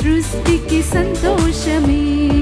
सृष्टिकी सन्तोषमे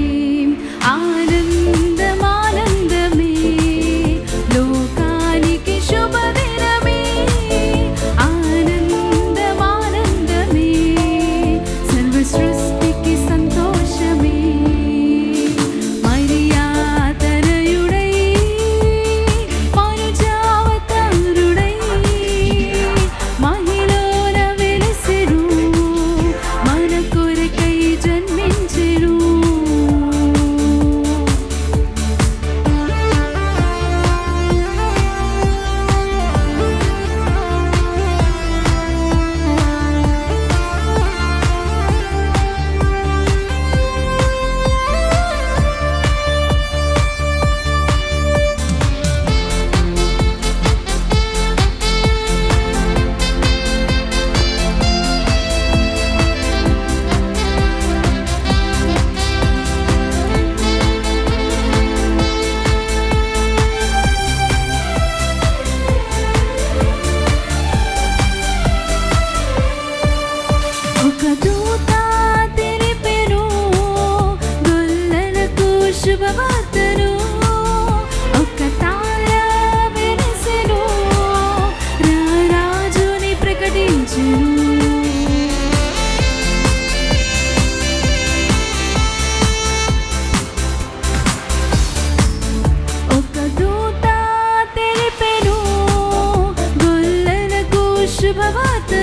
peux pas voter.